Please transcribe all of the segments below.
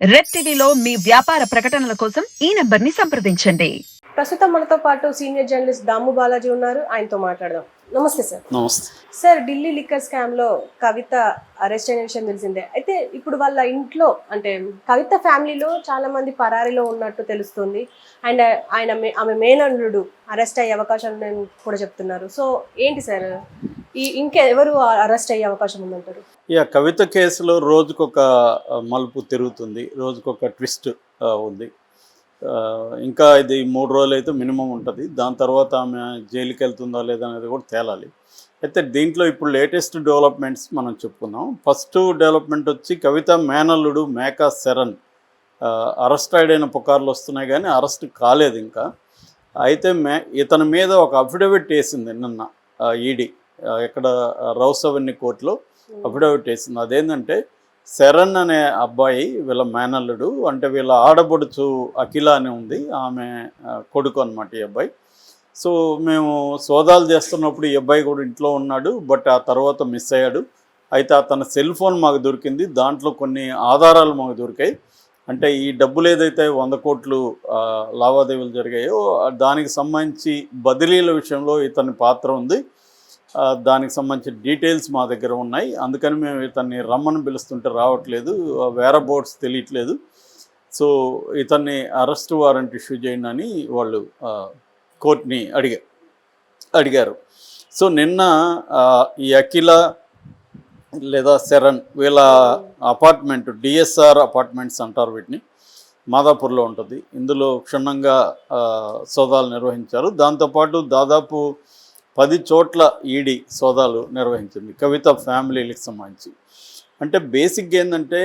Red టీవీలో మీ వ్యాపార ప్రకటనల కోసం ఈ నెంబర్ని సంప్రదించండి. ప్రస్తుతం మనతో పాటు సీనియర్ జర్నలిస్ట్ దాము బాలాజీ ఉన్నారు. ఆయనతో మాట్లాడదాం. నమస్తే సార్. నమస్తే. సార్ ఢిల్లీ లిక్కర్ స్కామ్లో కవిత అరెస్ట్ అయిన విషయం తెలిసిందే. అయితే ఇప్పుడు వాళ్ళ ఇంట్లో అంటే కవిత ఫ్యామిలీలో చాలా మంది పరారీలో ఉన్నట్టు తెలుస్తుంది. అండ్ ఆయన ఆమె మేనల్లుడు అరెస్ట్ అయ్యే అవకాశం ఉందని కూడా చెప్తున్నారు. సో ఏంటి సార్? ఈ ఇంకెవరు అరెస్ట్ అయ్యే అవకాశం ఉందంటారు? ఇక కవిత కేసులో రోజుకొక మలుపు తిరుగుతుంది. రోజుకొక ట్విస్ట్ ఉంది. ఇంకా ఇది మూడు రోజులు అయితే మినిమం ఉంటుంది. దాని తర్వాత ఆమె జైలుకి వెళ్తుందా లేదా అనేది కూడా తేలాలి. అయితే దీంట్లో ఇప్పుడు లేటెస్ట్ డెవలప్మెంట్స్ మనం చెప్పుకుందాం. ఫస్ట్ డెవలప్మెంట్ వచ్చి కవిత మేనల్లుడు మేకా శరణ్ అరెస్ట్ అయిన పుకార్లు వస్తున్నాయి కానీ అరెస్ట్ కాలేదు ఇంకా. అయితే మే ఇతని మీద ఒక అఫిడవిట్ వేసింది నిన్న ఈడీ ఇక్కడ రౌస్ కోర్టులో అఫిడవిట్ వేసింది. అదేంటంటే శరణ్ అనే అబ్బాయి వీళ్ళ మేనల్లుడు అంటే వీళ్ళ ఆడబడుచు అఖిల అని ఉంది ఆమె కొడుకు అనమాట ఈ అబ్బాయి. సో మేము సోదాలు చేస్తున్నప్పుడు ఈ అబ్బాయి కూడా ఇంట్లో ఉన్నాడు బట్ ఆ తర్వాత మిస్ అయ్యాడు. అయితే అతని సెల్ ఫోన్ మాకు దొరికింది దాంట్లో కొన్ని ఆధారాలు మాకు దొరికాయి. అంటే ఈ డబ్బులు ఏదైతే వంద కోట్లు లావాదేవీలు జరిగాయో దానికి సంబంధించి బదిలీల విషయంలో ఇతని పాత్ర ఉంది. దానికి సంబంధించిన డీటెయిల్స్ మా దగ్గర ఉన్నాయి. అందుకని మేము ఇతన్ని రమ్మని పిలుస్తుంటే రావట్లేదు. వేరే బోర్డ్స్ తెలియట్లేదు. సో ఇతన్ని అరెస్ట్ వారెంట్ ఇష్యూ చేయండి అని వాళ్ళు కోర్ట్ని కోర్టుని అడిగా అడిగారు. సో నిన్న ఈ అఖిల లేదా శరణ్ వీళ్ళ అపార్ట్మెంట్ డిఎస్ఆర్ అపార్ట్మెంట్స్ అంటారు వీటిని. మాదాపూర్లో ఉంటుంది. ఇందులో క్షుణ్ణంగా సోదాలు నిర్వహించారు. దాంతోపాటు దాదాపు పది చోట్ల ఈడీ సోదాలు నిర్వహించింది. కవిత ఫ్యామిలీలకు సంబంధించి. అంటే బేసిక్గా ఏంటంటే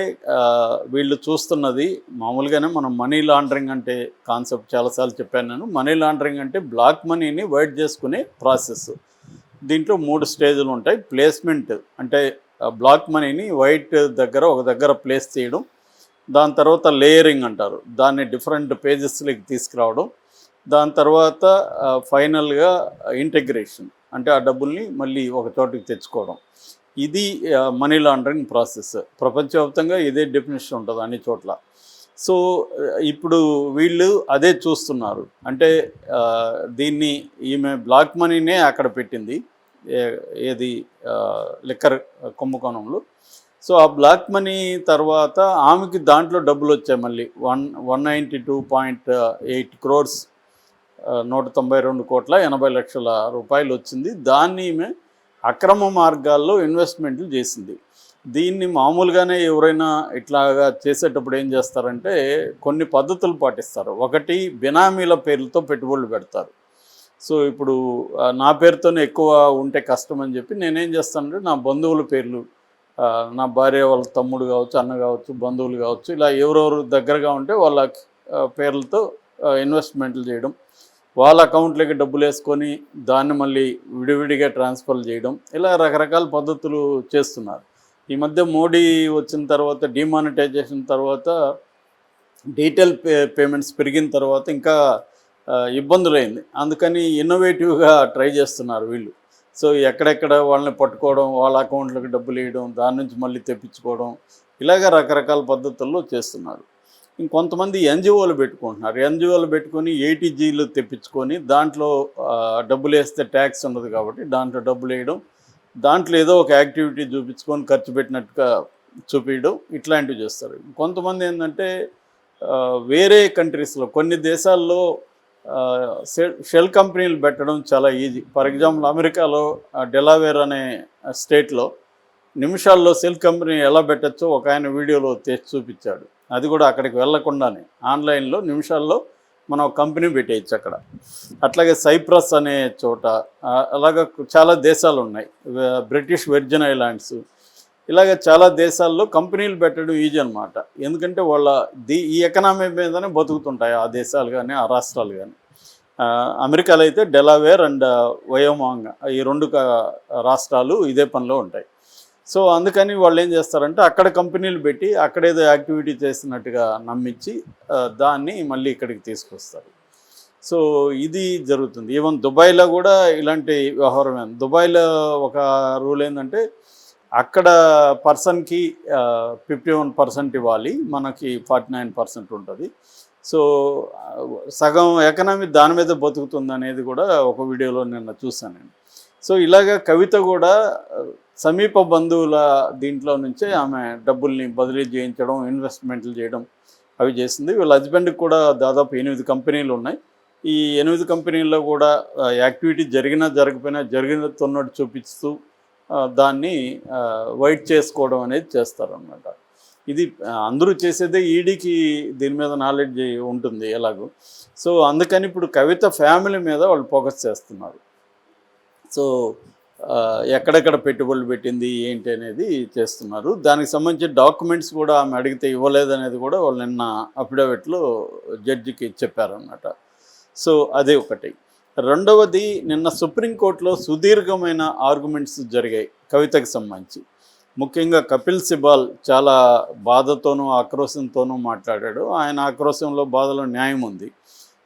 వీళ్ళు చూస్తున్నది మామూలుగానే మనం మనీ లాండరింగ్ అంటే కాన్సెప్ట్ చాలాసార్లు చెప్పాను నేను. మనీ లాండరింగ్ అంటే బ్లాక్ మనీని వైట్ చేసుకునే ప్రాసెస్. దీంట్లో మూడు స్టేజ్లు ఉంటాయి. ప్లేస్మెంట్ అంటే బ్లాక్ మనీని వైట్ దగ్గర ఒక దగ్గర ప్లేస్ చేయడం. దాని తర్వాత లేయరింగ్ అంటారు. దాన్ని డిఫరెంట్ పేజెస్లోకి తీసుకురావడం. దాని తర్వాత ఫైనల్గా ఇంటగ్రేషన్. అంటే ఆ డబ్బుల్ని మళ్ళీ ఒక చోటుకి తెచ్చుకోవడం. ఇది మనీ లాండరింగ్ ప్రాసెస్. ప్రపంచవ్యాప్తంగా ఇదే డెఫినేషన్ ఉంటుంది అన్ని చోట్ల. సో ఇప్పుడు వీళ్ళు అదే చూస్తున్నారు. అంటే దీన్ని ఈమె బ్లాక్ మనీనే అక్కడ పెట్టింది. ఏది లిక్కర్ కుంభకోణంలో. సో ఆ బ్లాక్ మనీ తర్వాత ఆమెకి దాంట్లో డబ్బులు వచ్చాయి మళ్ళీ. One one ninety two point eight crores నూట తొంభై రెండు కోట్ల ఎనభై లక్షల రూపాయలు వచ్చింది. దాన్ని ఈమె అక్రమ మార్గాల్లో ఇన్వెస్ట్మెంట్లు చేసింది. దీన్ని మామూలుగానే ఎవరైనా ఇట్లాగా చేసేటప్పుడు ఏం చేస్తారంటే కొన్ని పద్ధతులు పాటిస్తారు. ఒకటి బినామీల పేర్లతో పెట్టుబడులు పెడతారు. సో ఇప్పుడు నా పేరుతోనే ఎక్కువ ఉంటే కష్టం అని చెప్పి నేనేం చేస్తానంటే నా బంధువుల పేర్లు నా భార్య వాళ్ళ తమ్ముడు కావచ్చు అన్న కావచ్చు బంధువులు కావచ్చు ఇలా ఎవరెవరు దగ్గరగా ఉంటే వాళ్ళ పేర్లతో ఇన్వెస్ట్మెంట్లు చేయడం. వాళ్ళ అకౌంట్లోకి డబ్బులు వేసుకొని దాన్ని మళ్ళీ విడివిడిగా ట్రాన్స్ఫర్ చేయడం ఇలా రకరకాల పద్ధతులు చేస్తున్నారు. ఈ మధ్య మోడీ వచ్చిన తర్వాత డిమానిటైజేషన్ తర్వాత డీటెయిల్ పే పేమెంట్స్ పెరిగిన తర్వాత ఇంకా ఇబ్బందులైంది. అందుకని ఇన్నోవేటివ్గా ట్రై చేస్తున్నారు వీళ్ళు. సో ఎక్కడెక్కడ వాళ్ళని పట్టుకోవడం వాళ్ళ అకౌంట్లకు డబ్బులు వేయడం దాని నుంచి మళ్ళీ తెప్పించుకోవడం ఇలాగ రకరకాల పద్ధతుల్లో చేస్తున్నారు. ఇంకొంతమంది ఎన్జిఓలు పెట్టుకుంటున్నారు. ఎన్జిఓలు పెట్టుకొని ఏటీజీలు తెప్పించుకొని దాంట్లో డబ్బులు వేస్తే ట్యాక్స్ ఉండదు కాబట్టి దాంట్లో డబ్బులు వేయడం దాంట్లో ఏదో ఒక యాక్టివిటీ చూపించుకొని ఖర్చు పెట్టినట్టుగా చూపించడం ఇట్లాంటివి చేస్తారు. కొంతమంది ఏంటంటే వేరే కంట్రీస్లో కొన్ని దేశాల్లో షెల్ కంపెనీలు పెట్టడం చాలా ఈజీ. ఫర్ ఎగ్జాంపుల్ అమెరికాలో డెలావేర్ అనే స్టేట్లో నిమిషాల్లో సెల్ కంపెనీ ఎలా పెట్టచ్చో ఒక ఆయన వీడియోలో తెచ్చి చూపించాడు. అది కూడా అక్కడికి వెళ్ళకుండానే ఆన్లైన్లో నిమిషాల్లో మనం కంపెనీ పెట్టేయచ్చు అక్కడ. అట్లాగే సైప్రస్ అనే చోట అలాగ చాలా దేశాలు ఉన్నాయి. British virgin islands. ఇలాగ చాలా దేశాల్లో కంపెనీలు పెట్టడం ఈజీ అనమాట ఎందుకంటే వాళ్ళ దీ ఈ ఎకనామీ మీదనే బతుకుతుంటాయి ఆ దేశాలు కానీ ఆ రాష్ట్రాలు కానీ. అమెరికాలో అయితే డెలావేర్ అండ్ వయోమాంగ్ ఈ రెండు రాష్ట్రాలు ఇదే పనిలో ఉంటాయి. సో అందుకని వాళ్ళు ఏం చేస్తారంటే అక్కడ కంపెనీలు పెట్టి అక్కడేదో యాక్టివిటీ చేసినట్టుగా నమ్మించి దాన్ని మళ్ళీ ఇక్కడికి తీసుకొస్తారు. సో ఇది జరుగుతుంది. ఈవెన్ దుబాయ్లో కూడా ఇలాంటి వ్యవహారమే దుబాయ్లో ఒక రూల్ ఏంటంటే అక్కడ పర్సన్కి ఫిఫ్టీ వన్ పర్సెంట్ ఇవ్వాలి మనకి ఫార్టీ నైన్ పర్సెంట్ ఉంటుంది. సో సగం ఎకనామీ దాని మీద బతుకుతుంది అనేది కూడా ఒక వీడియోలో నిన్న చూసాను నేను. సో ఇలాగ కవిత కూడా సమీప బంధువుల దీంట్లో నుంచే ఆమె డబ్బుల్ని బదిలీ చేయించడం ఇన్వెస్ట్మెంట్లు చేయడం అవి చేసింది. వీళ్ళ హస్బెండ్కి కూడా దాదాపు ఎనిమిది కంపెనీలు ఉన్నాయి. ఈ ఎనిమిది కంపెనీల్లో కూడా యాక్టివిటీ జరిగినా జరగకపోయినా జరిగినట్టున్నట్టు చూపిస్తూ దాన్ని వైట్ చేసుకోవడం అనేది చేస్తారన్నమాట. ఇది అందరూ చేసేదే ఈడీకి దీని మీద నాలెడ్జ్ ఉంటుంది ఎలాగో. సో అందుకని ఇప్పుడు కవిత ఫ్యామిలీ మీద వాళ్ళు ఫోకస్ చేస్తున్నారు. సో ఎక్కడెక్కడ పెట్టుబడులు పెట్టింది ఏంటి అనేది చేస్తున్నారు. దానికి సంబంధించిన డాక్యుమెంట్స్ కూడా ఆమె అడిగితే ఇవ్వలేదనేది కూడా వాళ్ళు నిన్న అఫిడవిట్లో జడ్జికి చెప్పారన్నమాట. సో అదే ఒకటి. రెండవది నిన్న సుప్రీంకోర్టులో సుదీర్ఘమైన ఆర్గ్యుమెంట్స్ జరిగాయి కవితకు సంబంధించి. ముఖ్యంగా కపిల్ సిబాల్ చాలా బాధతోనూ ఆక్రోశంతోనూ మాట్లాడాడు. ఆయన ఆక్రోశంలో బాధలో న్యాయం ఉంది.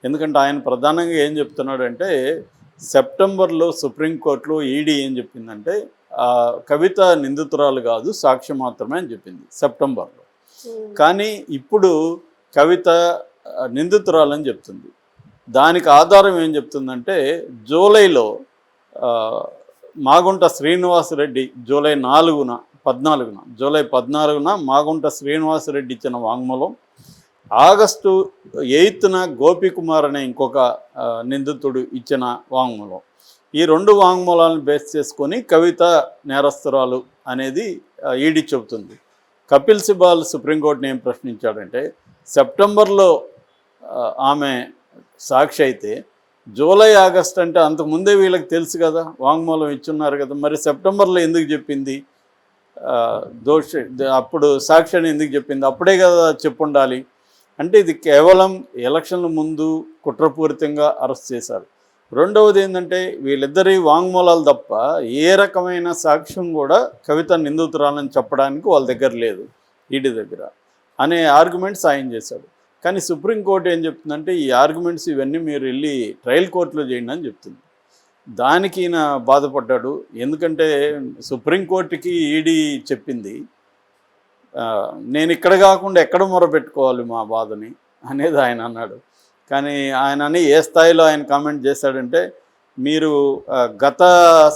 ఎందుకంటే ఆయన ప్రధానంగా ఏం చెప్తున్నాడంటే సెప్టెంబర్లో సుప్రీంకోర్టులో ఈడీ ఏం చెప్పిందంటే కవిత నిందితురాలు కాదు సాక్షి మాత్రమే అని చెప్పింది సెప్టెంబర్లో. కానీ ఇప్పుడు కవిత నిందితురాలని చెప్తుంది. దానికి ఆధారం ఏం చెప్తుందంటే జూలైలో మాగుంట శ్రీనివాసరెడ్డి జూలై నాలుగున పద్నాలుగున జూలై పద్నాలుగున మాగుంట శ్రీనివాసరెడ్డి ఇచ్చిన వాంగ్మూలం ఆగస్టు ఎయిత్న గోపికుమార్ అనే ఇంకొక నిందితుడు ఇచ్చిన వాంగ్మూలం. ఈ రెండు వాంగ్మూలాలను బేస్ చేసుకొని కవిత నేరస్తురాలు అనేది ఈడి ఈడీ చెబుతుంది. కపిల్ సిబాల్ సుప్రీంకోర్టుని ఏం ప్రశ్నించాడంటే సెప్టెంబర్లో ఆమె సాక్షి అయితే జూలై ఆగస్ట్ అంటే అంతకుముందే వీళ్ళకి తెలుసు కదా వాంగ్మూలం ఇచ్చున్నారు కదా మరి సెప్టెంబర్లో ఎందుకు చెప్పింది? దోష అప్పుడు సాక్షి అని ఎందుకు చెప్పింది? అప్పుడే కదా చెప్పుండాలి. అంటే ఇది కేవలం ఎలక్షన్ల ముందు కుట్రపూరితంగా అరెస్ట్ చేశారు. రెండవది ఏంటంటే వీళ్ళిద్దరి వాంగ్మూలాలు తప్ప ఏ రకమైన సాక్ష్యం కూడా కవిత నిందితురాలని చెప్పడానికి వాళ్ళ దగ్గర లేదు ఈడీ దగ్గర అనే ఆర్గ్యుమెంట్స్ ఆయన చేశాడు. కానీ సుప్రీంకోర్టు ఏం చెప్తుందంటే ఈ ఆర్గ్యుమెంట్స్ ఇవన్నీ మీరు వెళ్ళి ట్రయల్ కోర్టులో చేయండి అని చెప్తుంది. దానికి ఈయన బాధపడ్డాడు. ఎందుకంటే సుప్రీంకోర్టుకి ఈడీ చెప్పింది నేను ఇక్కడ కాకుండా ఎక్కడ మొరపెట్టుకోవాలి మా బాధని అనేది ఆయన అన్నాడు. కానీ ఆయనని ఏ స్థాయిలో ఆయన కామెంట్ చేశాడంటే మీరు గత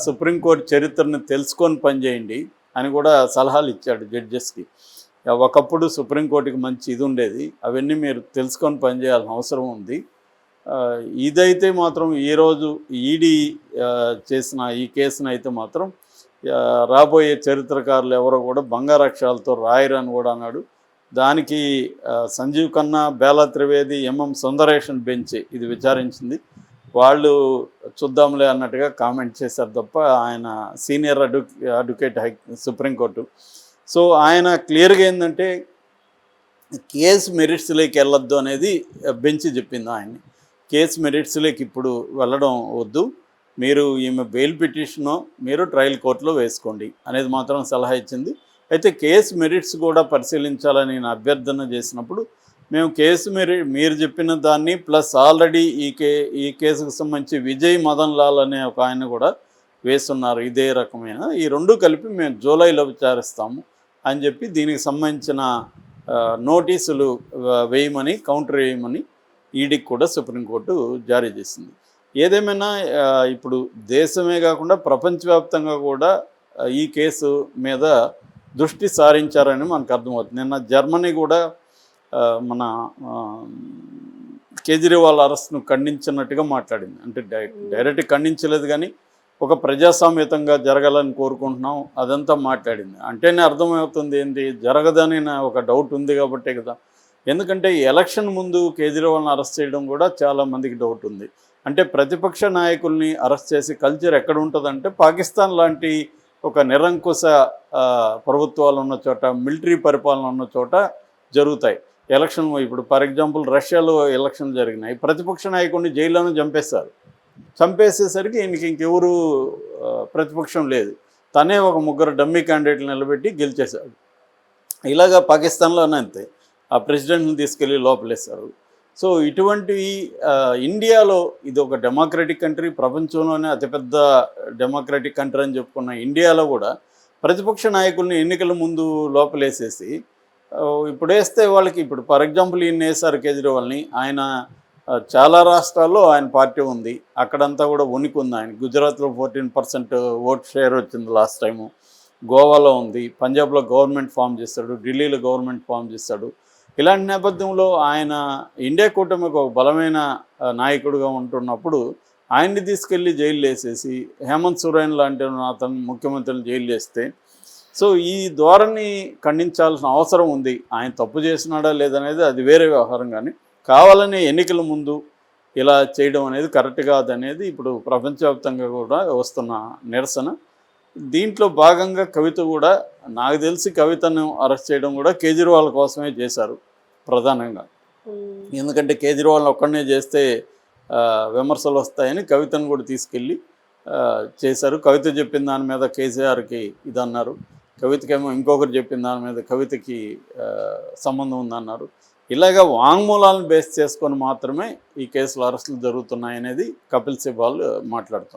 సుప్రీంకోర్టు చరిత్రను తెలుసుకొని పనిచేయండి అని కూడా సలహాలు ఇచ్చాడు జడ్జెస్కి. ఒకప్పుడు సుప్రీంకోర్టుకి మంచి ఇది ఉండేది అవన్నీ మీరు తెలుసుకొని పనిచేయాల్సిన అవసరం ఉంది. ఇదైతే మాత్రం ఈరోజు ఈడీ చేసిన ఈ కేసును అయితే మాత్రం రాబోయే చరిత్రకారులు ఎవరో కూడా బంగారక్షరాలతో రాయరు అని కూడా అన్నాడు. దానికి సంజీవ్ ఖన్నా బేలా త్రివేది ఎంఎం సుందరేషన్ బెంచ్ ఇది విచారించింది. వాళ్ళు చూద్దాంలే అన్నట్టుగా కామెంట్ చేశారు తప్ప ఆయన senior అడ్వ advocate high supreme court. So ఆయన క్లియర్గా ఏంటంటే కేసు మెరిట్స్లోకి వెళ్ళొద్దు అనేది బెంచ్ చెప్పింది ఆయన్ని. కేసు మెరిట్స్లోకి ఇప్పుడు వెళ్ళడం వద్దు. మీరు ఈమె బెయిల్ పిటిషను మీరు ట్రయల్ కోర్టులో వేసుకోండి అనేది మాత్రం సలహా ఇచ్చింది. అయితే కేసు మెరిట్స్ కూడా పరిశీలించాలని నేను అభ్యర్థన చేసినప్పుడు మేము కేసు మెరి మీరు చెప్పిన దాన్ని ప్లస్ ఆల్రెడీ ఈ కే ఈ కేసుకు సంబంధించి విజయ్ మదన్ లాల్ అనే ఒక ఆయన కూడా వేస్తున్నారు. ఇదే రకమైన ఈ రెండు కలిపి మేము జూలైలో విచారిస్తాము అని చెప్పి దీనికి సంబంధించిన నోటీసులు వేయమని కౌంటర్ వేయమని ఈడీకి కూడా సుప్రీంకోర్టు జారీ చేసింది. ఏదేమైనా ఇప్పుడు దేశమే కాకుండా ప్రపంచవ్యాప్తంగా కూడా ఈ కేసు మీద దృష్టి సారించారని మనకు అర్థమవుతుంది. నిన్న జర్మనీ కూడా మన కేజ్రీవాల్ అరెస్ట్ను ఖండించినట్టుగా మాట్లాడింది. అంటే డైరెక్ట్ ఖండించలేదు కానీ ఒక ప్రజాస్వామ్యతంగా జరగాలని కోరుకుంటున్నాం అదంతా మాట్లాడింది. అంటేనే అర్థమవుతుంది ఏంటి జరగదని ఒక డౌట్ ఉంది కాబట్టే కదా. ఎందుకంటే ఎలక్షన్ ముందు కేజ్రీవాల్ని అరెస్ట్ చేయడం కూడా చాలా మందికి డౌట్ ఉంది. అంటే ప్రతిపక్ష నాయకుల్ని అరెస్ట్ చేసి కల్చర్ ఎక్కడ ఉంటుందంటే పాకిస్తాన్ లాంటి ఒక నిరంకుశ ప్రభుత్వాలు ఉన్న చోట మిలిటరీ పరిపాలన ఉన్న చోట జరుగుతాయి. ఎలక్షన్ ఇప్పుడు ఫర్ ఎగ్జాంపుల్ రష్యాలో ఎలక్షన్ జరిగినాయి. ప్రతిపక్ష నాయకుడిని జైల్లోనే చంపేస్తారు. చంపేసేసరికి ఈయనకి ఇంకెవరు ప్రతిపక్షం లేదు. తనే ఒక ముగ్గురు డమ్మీ క్యాండిడేట్లు నిలబెట్టి గెలిచేశాడు. ఇలాగా పాకిస్తాన్లోనే అంతే. ఆ ప్రెసిడెంట్ని తీసుకెళ్ళి లోపలేస్తారు సో ఇటువంటివి ఇండియాలో ఇది ఒక డెమోక్రటిక్ కంట్రీ ప్రపంచంలోనే అతిపెద్ద డెమోక్రటిక్ కంట్రీ అని చెప్పుకున్న ఇండియాలో కూడా ప్రతిపక్ష నాయకుల్ని ఎన్నికల ముందు లోపలేసేసి ఇప్పుడు వేస్తే వాళ్ళకి ఇప్పుడు ఫర్ ఎగ్జాంపుల్ ఈయన వేసారు కేజ్రీవాల్ని ఆయన చాలా రాష్ట్రాల్లో ఆయన పార్టీ ఉంది అక్కడంతా కూడా ఉనికి ఉంది ఆయన. గుజరాత్లో ఫోర్టీన్ పర్సెంట్ ఓట్ షేర్ వచ్చింది లాస్ట్ టైము. గోవాలో ఉంది పంజాబ్లో గవర్నమెంట్ ఫామ్ చేస్తాడు ఢిల్లీలో గవర్నమెంట్ ఫామ్ చేస్తాడు. ఇలాంటి నేపథ్యంలో ఆయన ఇండియా కూటమికి ఒక బలమైన నాయకుడుగా నాయకుడిగా ఉంటున్నప్పుడు ఆయన్ని తీసుకెళ్ళి జైలు వేసేసి హేమంత్ సోరెన్ లాంటి అతను ముఖ్యమంత్రిని జైలు వేస్తే సో ఈ ధోరణి ఖండించాల్సిన అవసరం ఉంది. ఆయన తప్పు చేసినాడా లేదనేది అది వేరే వ్యవహారం కానీ కావాలని ఎన్నికల ముందు ఇలా చేయడం అనేది కరెక్ట్ కాదనేది ఇప్పుడు ప్రపంచవ్యాప్తంగా కూడా వస్తున్న నిరసన. దీంట్లో భాగంగా కవిత కూడా నాకు తెలిసి కవితను అరెస్ట్ చేయడం కూడా కేజ్రీవాల్ కోసమే చేశారు ప్రధానంగా. ఎందుకంటే కేజ్రీవాల్ ఒక్కడనే చేస్తే విమర్శలు వస్తాయని కవితను కూడా తీసుకెళ్ళి చేశారు. కవిత చెప్పిన దాని మీద కేసీఆర్కి ఇది అన్నారు. కవితకేమో ఇంకొకరు చెప్పిన దాని మీద కవితకి సంబంధం ఉందన్నారు. ఇలాగ వాంగ్మూలాలను బేస్ చేసుకొని మాత్రమే ఈ కేసులు అరెస్టులు జరుగుతున్నాయనేది కపిల్ సిబాల్ మాట్లాడుతున్నారు.